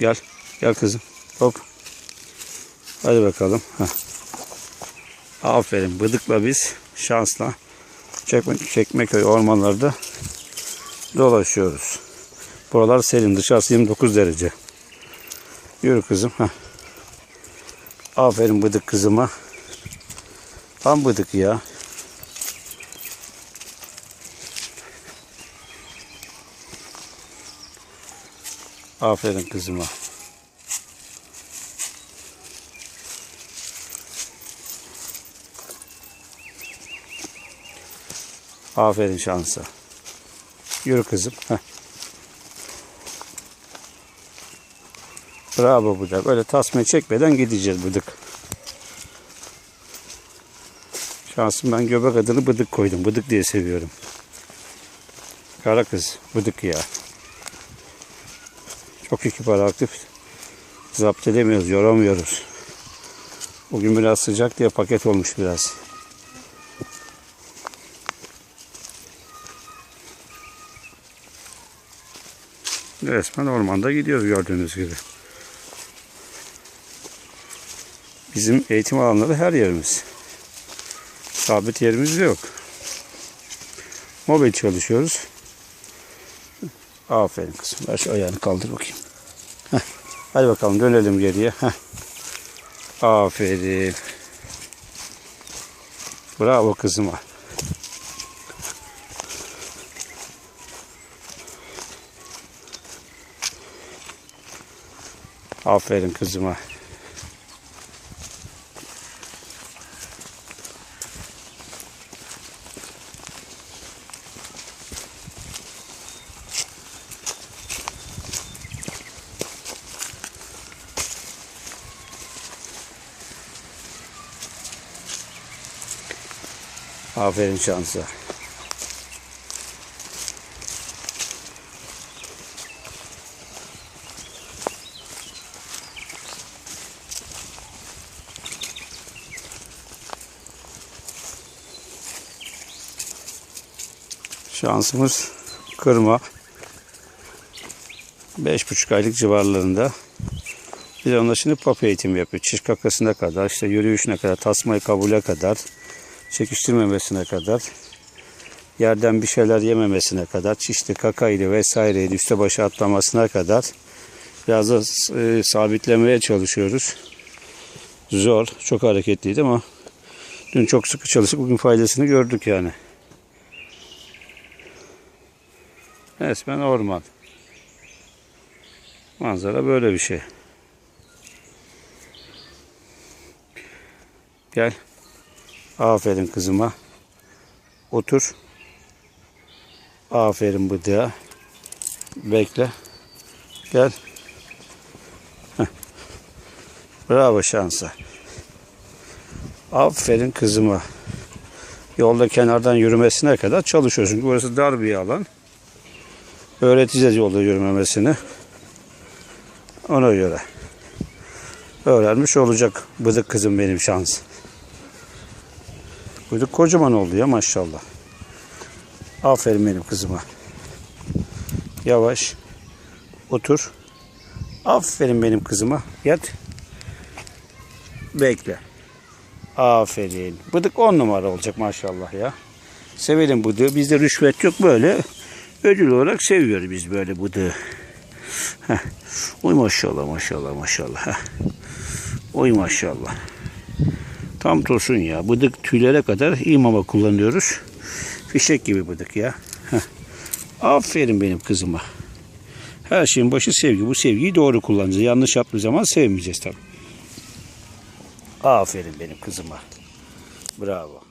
Gel. Gel kızım. Hop. Hadi bakalım. Heh. Aferin. Bıdıkla biz şansla Çekme, Çekmeköy ormanlarda dolaşıyoruz. Buralar serin. Dışarısı 29 derece. Yürü kızım. Heh. Aferin bıdık kızıma. Tam bıdık ya. Aferin kızıma. Aferin şansa. Yürü kızım. Heh. Bravo bıdık. Öyle tasmayı çekmeden gideceğiz bıdık. Şansım ben göbek adını bıdık koydum. Bıdık diye seviyorum. Kara kız. Bıdık ya. Çok kibar aktif. Zapt edemiyoruz. Yoramıyoruz. Bugün biraz sıcak diye paket olmuş biraz. Resmen ormanda gidiyoruz gördüğünüz gibi. Bizim eğitim alanları her yerimiz. Sabit yerimiz yok. Mobil çalışıyoruz. Aferin kızım. Ver şu ayağını kaldır bakayım. Heh. Hadi bakalım dönelim geriye. Heh. Aferin. Bravo kızıma. Aferin kızıma. Aferin şansa. Şansımız kırma. Beş buçuk aylık civarlarında. De onda şimdi pap eğitimi yapıyor. Çiş kakasına kadar, işte yürüyüşüne kadar, tasmayı kabule kadar, çekiştirmemesine kadar, yerden bir şeyler yememesine kadar, çişti, kakaydı vesaireydi, üste başa atlamasına kadar biraz da e, sabitlemeye çalışıyoruz. Zor, çok hareketliydi ama dün çok sıkı çalıştık, bugün faydasını gördük yani. Resmen orman. Manzara böyle bir şey. Gel. Aferin kızıma. Otur. Aferin bıdığa. Bekle. Gel. Heh. Bravo şansa. Aferin kızıma. Yolda kenardan yürümesine kadar çalışıyorsun. Burası dar bir alan. Öğreteceğiz yolda yürümemesini. Ona göre. Öğrenmiş olacak bıdık kızım benim şans. Bıdık kocaman oldu ya maşallah. Aferin benim kızıma. Yavaş. Otur. Aferin benim kızıma. Yat. Bekle. Aferin. Bıdık on numara olacak maşallah ya. Sevelim bıdığı. Bizde rüşvet yok böyle. Ödül olarak seviyoruz biz böyle bıdığı. Heh. Oy maşallah maşallah maşallah. Heh. Oy maşallah. Tam tosun ya. Bıdık tüylere kadar iyi mama kullanıyoruz. Fişek gibi bıdık ya. Heh. Aferin benim kızıma. Her şeyin başı sevgi. Bu sevgiyi doğru kullanacağız. Yanlış yaptığı zaman sevmeyeceğiz tabii. Aferin benim kızıma. Bravo.